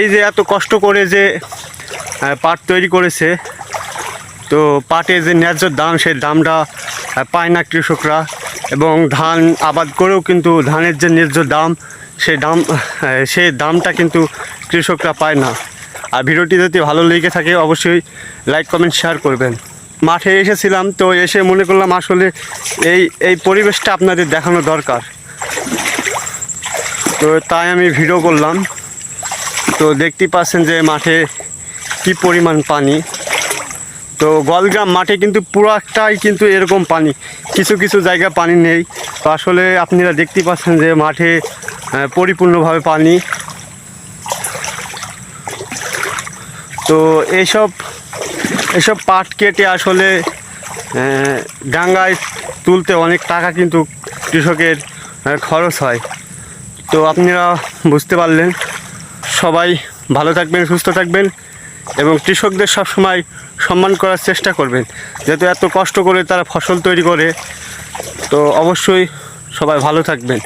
এই যে এত কষ্ট করে যে পাট তৈরি করেছে, তো পাটের যে ন্যায্য দাম, সেই দামটা পায় না কৃষকরা। এবং ধান আবাদ করেও কিন্তু ধানের যে ন্যায্য দাম সেই দাম সেই দামটা কিন্তু কৃষকরা পায় না। আর ভিডিওটি যদি ভালো লেগে থাকে, অবশ্যই লাইক, কমেন্ট, শেয়ার করবেন। মাঠে এসেছিলাম, তো এসে মনে করলাম আসলে এই এই পরিবেশটা আপনাদের দেখানো দরকার। তো তাই আমি ভিডিও করলাম। তো দেখতে পাচ্ছেন যে মাঠে কি পরিমাণ পানি। তো গলগ্রাম মাঠে কিন্তু পুরাটাই কিন্তু এরকম পানি, কিছু কিছু জায়গা পানি নেই। তো আসলে আপনারা দেখতে পাচ্ছেন যে মাঠে পরিপূর্ণভাবে পানি। তো এইসব এসব পাট কেটে আসলে ডাঙ্গায় তুলতে অনেক টাকা কিন্তু কৃষকের খরচ হয়। তো আপনারা বুঝতে পারলেন। সবাই ভালো থাকবেন, সুস্থ থাকবেন এবং কৃষকদের সবসময় সম্মান করার চেষ্টা করবেন। যেহেতু এত কষ্ট করে তারা ফসল তৈরি করে, তো অবশ্যই সবাই ভালো থাকবেন।